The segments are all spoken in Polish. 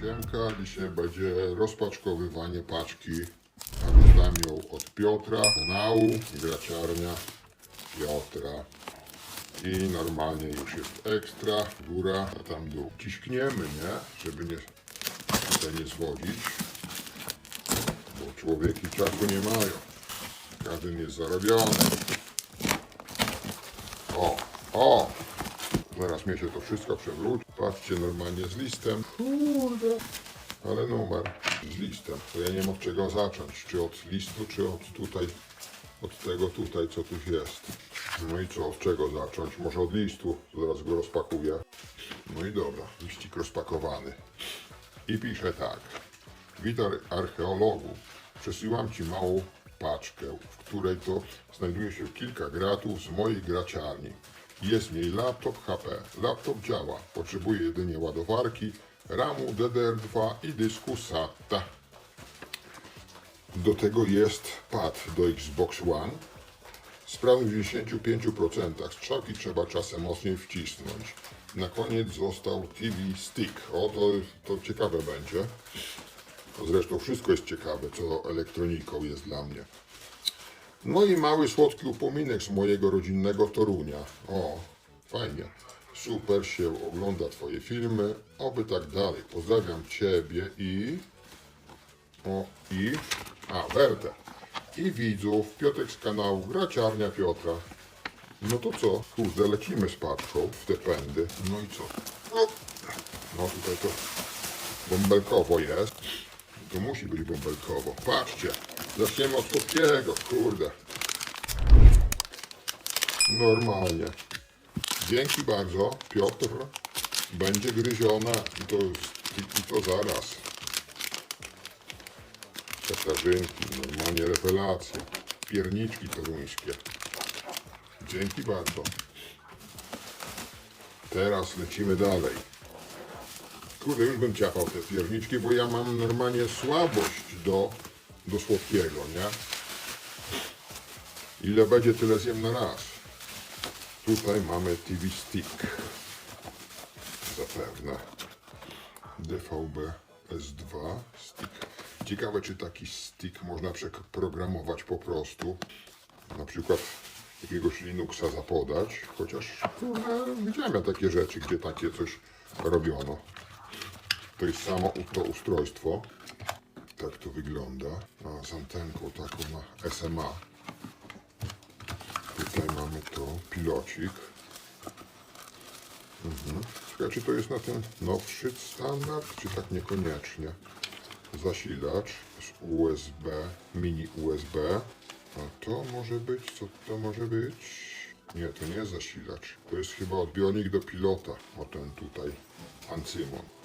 Siemka, dzisiaj będzie rozpaczkowywanie paczki. Dostałem ją od Piotra, kanału, graciarnia Piotra. I normalnie już jest ekstra, góra, a tam dół. Ciśniemy, nie? Żeby nie, tutaj nie zwodzić. Bo człowieki czasu nie mają. Każdy jest zarobiony. O! Mnie się to wszystko przewróci. Patrzcie, normalnie z listem. Kurde. Ale numer z listem. To ja nie wiem od czego zacząć. Czy od listu, czy od tutaj, od tego tutaj, co tu jest. No i co, od czego zacząć? Może od listu. Zaraz go rozpakuję. No i dobra, liścik rozpakowany. I pisze tak. Witaj archeologu. Przesyłam Ci małą paczkę, w której to znajduje się kilka gratów z mojej graciarni. Jest w niej laptop HP. Laptop działa. Potrzebuje jedynie ładowarki, ramu DDR2 i dysku SATA. Do tego jest pad do Xbox One. Sprawny w 95%. Strzałki trzeba czasem mocniej wcisnąć. Na koniec został TV Stick. O, to, to ciekawe będzie. Zresztą wszystko jest ciekawe, co elektroniką jest dla mnie. No i mały słodki upominek z mojego rodzinnego Torunia. O, fajnie. Super się ogląda Twoje filmy. Oby tak dalej. Pozdrawiam Ciebie i... O, i... A, Bertę. I widzów. Piotek z kanału Graciarnia Piotra. No to co? Kurde, lecimy z paczką w te pędy. No i co? No, no tutaj to bąbelkowo jest. To musi być bąbelkowo. Patrzcie, zaczniemy od słodkiego, kurde. Normalnie. Dzięki bardzo, Piotr. Będzie gryziona i to, i, to zaraz. Katarzynki, normalnie rewelacje. Pierniczki toruńskie. Dzięki bardzo. Teraz lecimy dalej. Kurde, już bym ciapał te pierniczki, bo ja mam normalnie słabość do, do słodkiego, nie? Ile będzie, tyle zjem na raz. Tutaj mamy TV Stick. Zapewne. DVB S2 Stick. Ciekawe, czy taki stick można przeprogramować po prostu. Na przykład jakiegoś Linuxa zapodać. Chociaż kurde, widziałem ja takie rzeczy, gdzie takie coś robiono. To jest samo to ustrojstwo. Tak to wygląda. A z antenką taką na SMA. Tutaj mamy to pilocik. Mhm. Czy to jest na ten nowszy standard, czy tak niekoniecznie. Zasilacz z USB, mini USB. A to może być, co to może być? Nie, to nie jest zasilacz. To jest chyba odbiornik do pilota. O ten tutaj, ancymon.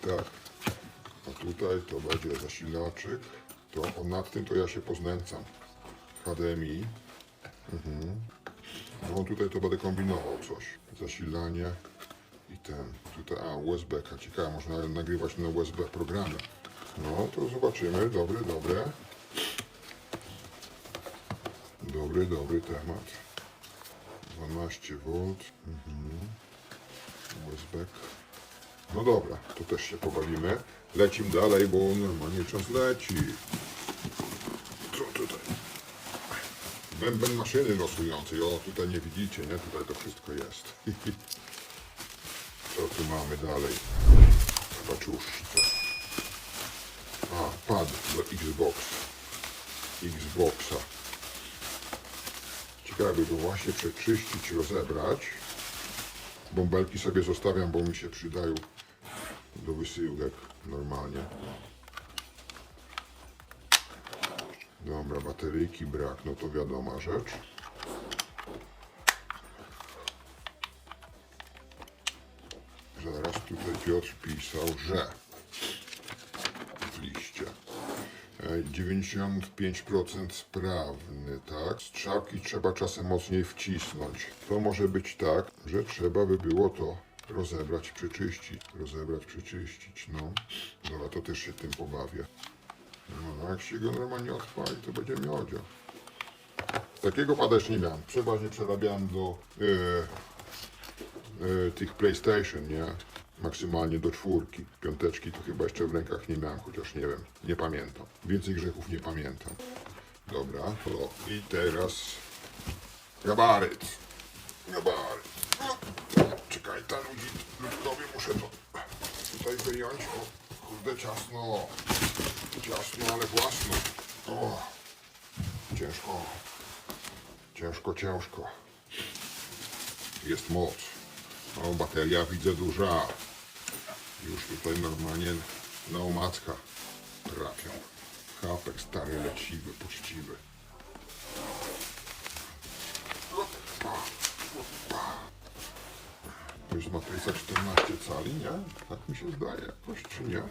Tak. A tutaj to będzie zasilaczyk. To o, nad tym to ja się poznęcam. HDMI. Mhm. No tutaj to będę kombinował coś. Zasilanie i ten. Tutaj, a USB. -ka. Ciekawe, można nagrywać na USB programy. No to zobaczymy. Dobry, dobre. Dobry, dobry temat. 12 V. Mhm. USB. No dobra, to też się pobawimy. Lecimy dalej, bo normalnie czas leci. Co tutaj? Bęben maszyny losującej. O, tutaj nie widzicie, nie? Tutaj to wszystko jest. Co tu mamy dalej? Paczuszce. A, pad do Xbox. Xboxa. Ciekawe było właśnie przeczyścić, rozebrać. Bąbelki sobie zostawiam, bo mi się przydają do wysyłek normalnie. Dobra, bateryjki brak, no to wiadoma rzecz. Zaraz tutaj Piotr pisał, że w liście. e, 95% sprawny, tak? Strzałki trzeba czasem mocniej wcisnąć. To może być tak, że trzeba by było to rozebrać, przeczyścić. Rozebrać, przeczyścić, no. Dobra, to też się tym pobawię. No, a jak się go normalnie odpali, to będzie miodzio. Takiego pada nie miałem. Przeważnie przerabiałem do e, e, tych PlayStation, nie? maksymalnie do czwórki. Piąteczki to chyba jeszcze w rękach nie miałem, chociaż nie wiem, nie pamiętam. Więcej grzechów nie pamiętam. Dobra, to i teraz gabaryt. Gabaryt. Ta ludzi, ludkowie muszę to tutaj wyjąć. O, kurde, ciasno. Ciasno, ale własno. O, ciężko. Ciężko, ciężko. Jest moc. O, bateria widzę duża. Już tutaj normalnie na omacka trafią. Chapek stary, leciwy, puściwy. Opa, opa. Jest matryca 14 cali, nie? Tak mi się zdaje jakoś, czy nie?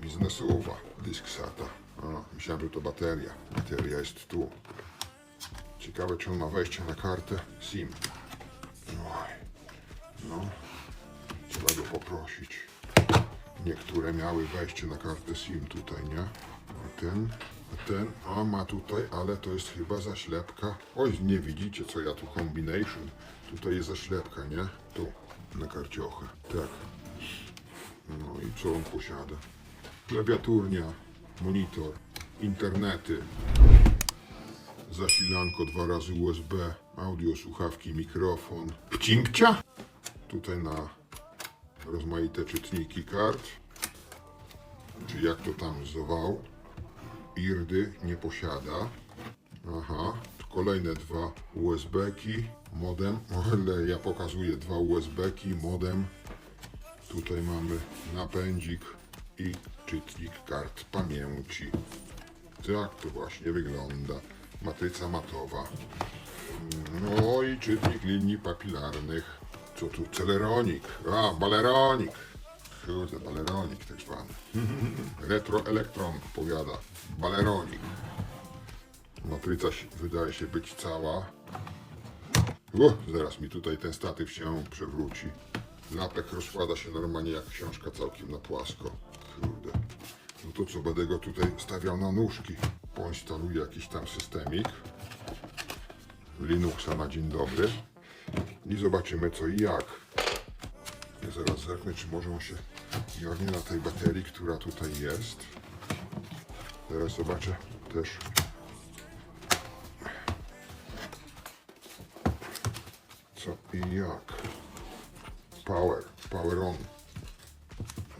Biznesowa, dysk SATA. A, myślałem, że to bateria. Bateria jest tu. Ciekawe, czy on ma wejście na kartę SIM. Oj, no, trzeba go poprosić. Niektóre miały wejście na kartę SIM tutaj, nie? A ten, ten, a ma tutaj, ale to jest chyba zaślepka. Oj, nie widzicie, co ja tu combination. Tutaj jest zaślepka, nie? Tu, na karciochę. Tak. No i co on posiada? Klawiaturnia, monitor, internety, zasilanko dwa razy USB, audio, słuchawki, mikrofon. Pcimcia? Tutaj na rozmaite czytniki kart, czy jak to tam zwał. Irdy nie posiada. Aha, kolejne dwa USB-ki, modem, ale ja pokazuję dwa USB-ki, modem. Tutaj mamy napędzik i czytnik kart pamięci. Tak to właśnie wygląda. Matryca matowa. No i czytnik linii papilarnych. Co tu? Celeronik. A, baleronik. Kurde, baleronik tak zwany. Retroelektron powiada. Baleronik. Matryca wydaje się być cała. O, zaraz mi tutaj ten statyw się przewróci. Lapek rozkłada się normalnie jak książka całkiem na płasko. Kurde. No to co, będę go tutaj stawiał na nóżki. Poinstaluję jakiś tam systemik. Linuxa na dzień dobry. I zobaczymy co i jak. Ja zaraz zerknę, czy może on się jornie na tej baterii, która tutaj jest. Teraz zobaczę też. Co i jak. Power, power on.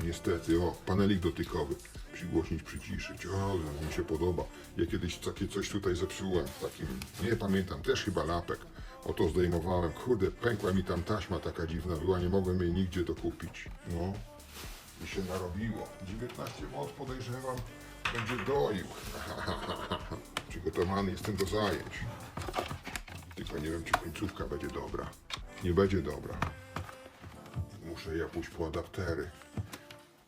Niestety, o, panelik dotykowy. Przygłośnić, przyciszyć. O, mi się podoba. Ja kiedyś takie coś tutaj zepsułem. Takim, nie pamiętam, też chyba lapek. Oto zdejmowałem. Kurde, pękła mi tam taśma taka dziwna była, nie mogłem jej nigdzie dokupić. No, i się narobiło. 19 W podejrzewam, będzie doił. Przygotowany jestem do zajęć. Tylko nie wiem, czy końcówka będzie dobra. Nie będzie dobra. Muszę ja pójść po adaptery.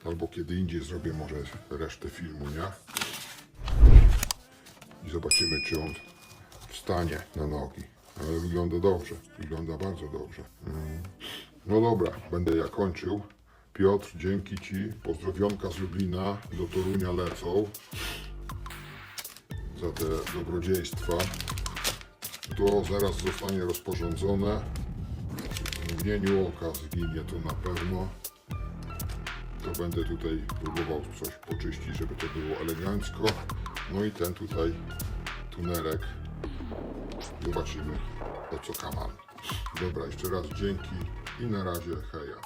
Albo kiedy indziej zrobię może resztę filmu, nie? I zobaczymy, czy on wstanie na nogi. Ale wygląda dobrze. Wygląda bardzo dobrze. Mm. No dobra, będę ja kończył. Piotr, dzięki Ci. Pozdrowionka z Lublina. Do Torunia lecą. Za te dobrodziejstwa. To zaraz zostanie rozporządzone. W mgnieniu oka zginie to na pewno. To będę tutaj próbował coś poczyścić, żeby to było elegancko. No i ten tutaj tunelek. Zobaczymy o co kaman. Dobra, jeszcze raz dzięki i na razie heja.